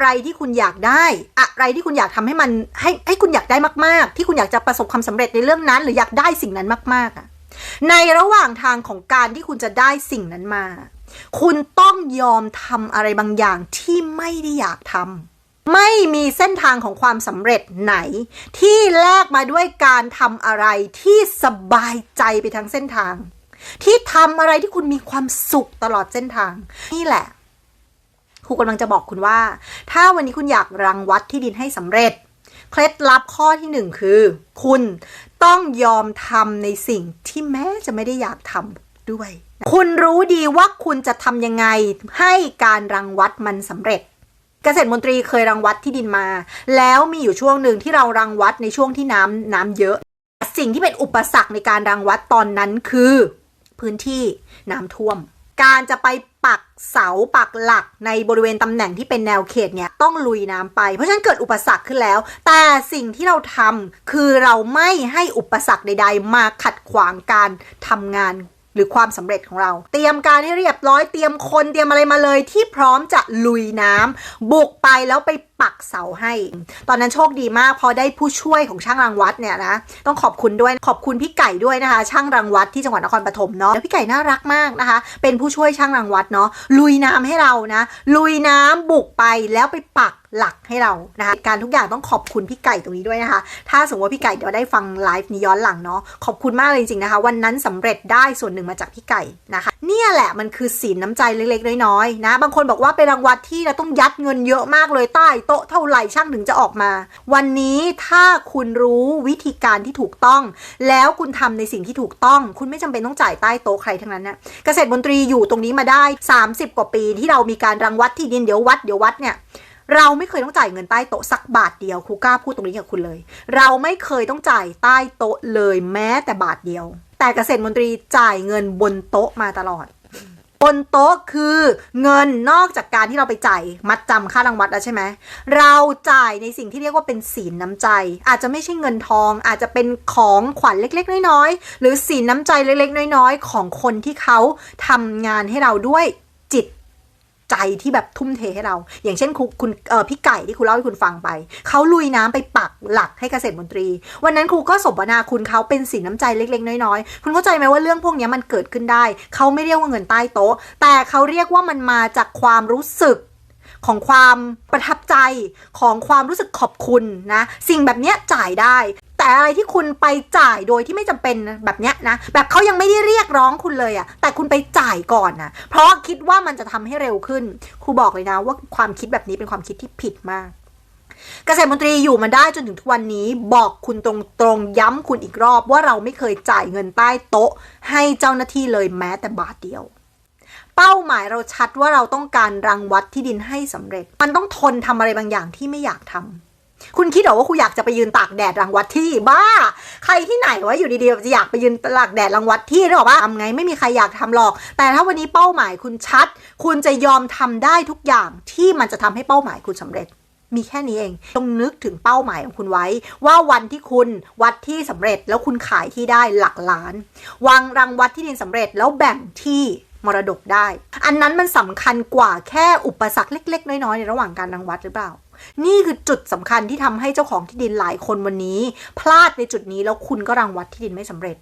อะไรที่คุณอยากได้ อะไรที่คุณอยากทำให้มันให้ให้คุณอยากได้มากๆ ที่คุณอยากจะประสบความสำเร็จในเรื่องนั้น หรืออยากได้สิ่งนั้นมากๆอะในระหว่างทางของการที่คุณจะได้สิ่งนั้นมา คุณต้องยอมทำอะไรบางอย่างที่ไม่ได้อยากทำไม่มีเส้นทางของความสำเร็จไหน ที่แลกมาด้วยการทำอะไรที่สบายใจไปทั้งเส้นทาง ที่ทำอะไรที่คุณมีความสุขตลอดเส้นทาง นี่แหละ รูกำลังจะบอกคุณว่า ถ้าวันนี้คุณอยากรังวัดที่ดินให้สำเร็จ เคล็ดลับข้อที่หนึ่งคือ คุณต้องยอมทำในสิ่งที่แม้จะไม่ได้อยากทำด้วย คุณรู้ดีว่าคุณจะทำยังไงให้การรังวัดมันสำเร็จเกษตรมนตรีเคยรังวัดที่ดินมา แล้วมีอยู่ช่วงหนึ่งที่เรารังวัดในช่วงที่น้ำน้ำเยอะ สิ่งที่เป็นอุปสรรคในการรังวัดตอนนั้นคือ พื้นที่น้ำท่วม การจะไป ปักเสาปักหลักในบริเวณตำแหน่งที่เป็นแนวเขตเนี่ยต้องลุยน้ำไป เพราะฉะนั้นเกิดอุปสรรคขึ้นแล้ว แต่สิ่งที่เราทำคือเราไม่ให้อุปสรรคใด ๆ มาขัดขวางการทำงาน หรือความสำเร็จของเรา เตรียมการให้เรียบร้อยเตรียมคนเตรียมอะไรมาเลยที่พร้อมจะลุยน้ำบุกไปแล้วไปปักเสาให้ ตอนนั้นโชคดีมากพอได้ผู้ช่วยของช่างรังวัดเนี่ยนะต้องขอบคุณด้วยขอบคุณพี่ไก่ด้วยนะคะ ช่างรังวัดที่จังหวัดนครปฐมเนาะแล้วพี่ไก่น่ารักมากนะคะ เป็นผู้ช่วยช่างรังวัดเนาะลุยน้ำให้เรานะ ลุยน้ำบุกไปแล้วไปปักหลักให้เรานะคะการทุกอย่างต้องขอบคุณพี่ไก่ตรงนี้ด้วยนะคะ ถ้าสมมติว่าพี่ไก่เดี๋ยวได้ฟังไลฟ์นี้ย้อนหลังเนาะขอบคุณมากเลยจริงๆนะคะ วันนั้นสำเร็จได้ส่วนหนึ่งมาจากพี่ไก่นะคะ เนี่ยแหละมันคือศีลน้ำใจเล็กๆน้อยๆนะ บางคนบอกว่าไปรางวัลที่เราต้องยัดเงินเยอะมากเลยใต้โต๊ะเท่าไหร่ช่างถึงจะออกมา วันนี้ถ้าคุณรู้วิธีการที่ถูกต้อง แล้วคุณทำในสิ่งที่ถูกต้อง คุณไม่จำเป็นต้องจ่ายใต้โต๊ะใครทั้งนั้นนะเกษตรมนตรีอยู่ตรงนี้มาได้ 30 กว่าปีที่เรามีการรังวัดที่ดินเดี๋ยววัดเดี๋ยววัดเนี่ย เราไม่เคยต้องจ่ายเงินใต้โต๊ะสักบาทเดียวครูกล้าพูดตรงนี้กับคุณเลย เราไม่เคยต้องจ่ายใต้โต๊ะเลยแม้แต่บาทเดียว แต่เกษตรมนตรีจ่ายเงินบนโต๊ะมาตลอดบนโต๊ะคือเงินนอกจากการที่เราไปจ่ายมัดจำค่ารังวัดแล้วใช่ไหม เราจ่ายในสิ่งที่เรียกว่าเป็นศีลน้ำใจ อาจจะไม่ใช่เงินทอง อาจจะเป็นของขวัญเล็ก ๆ น้อยๆหรือศีลน้ำใจเล็ก ๆ น้อย ๆ ของคนที่เขาทำงานให้เราด้วย ใจที่แบบทุ่มเทให้เรา อย่างเช่นคุณคุณเออพี่ไก่ที่ครูเล่าให้คุณฟังไป เขาลุยน้ำไปปักหลักให้เกษตรมนตรี วันนั้นครูก็สมบนาคุณเขาเป็นสีน้ำใจเล็กๆ น้อยๆ คุณเข้าใจไหมว่าเรื่องพวกนี้มันเกิดขึ้นได้ เขาไม่เรียกว่าเงินใต้โต๊ะ แต่เขาเรียกว่ามันมาจากความรู้สึกของความประทับใจของความรู้สึกขอบคุณนะ สิ่งแบบเนี้ยจ่ายได้ แต่อะไรที่คุณไปจ่ายโดยที่ไม่จำเป็นแบบเนี้ยนะ แบบเขายังไม่ได้เรียกร้องคุณเลยอะแต่คุณไปจ่ายก่อนนะเพราะคิดว่ามันจะทำให้เร็วขึ้น ครูบอกเลยนะว่าความคิดแบบนี้เป็นความคิดที่ผิดมากเกษตรมนตรีอยู่มาได้จนถึงทุกวันนี้บอกคุณตรงๆย้ำคุณอีกรอบว่าเราไม่เคยจ่ายเงินใต้โต๊ะ ให้เจ้าหน้าที่เลยแม้แต่บาทเดียว เป้าหมายเราชัดว่าเราต้องการรังวัดที่ดินให้สำเร็จ มันต้องทนทำอะไรบางอย่างที่ไม่อยากทำ คุณคิดเหรอว่าคุณอยากจะไปยืนตากแดดรังวัดที่บ้า ใครที่ไหนวะอยู่ดีๆจะอยากไปยืนตากแดดรังวัดที่หรอปะทำไงไม่มีใครอยากทำหรอก แต่ถ้าวันนี้เป้าหมายคุณชัด คุณจะยอมทำได้ทุกอย่างที่มันจะทำให้เป้าหมายคุณสำเร็จมีแค่นี้เองต้องนึกถึงเป้าหมายของคุณไว้ ว่าวันที่คุณวัดที่สำเร็จแล้วคุณขายที่ได้หลักล้าน วางรังวัดที่ดินสำเร็จแล้วแบ่งที่ มรดกได้ อันนั้นมันสำคัญกว่าแค่อุปสรรคเล็ก ๆ น้อยๆในระหว่างการรังวัดหรือเปล่า นี่คือจุดสำคัญที่ทำให้เจ้าของที่ดินหลายคนวันนี้ พลาดในจุดนี้แล้วคุณก็รังวัดที่ดินไม่สำเร็จ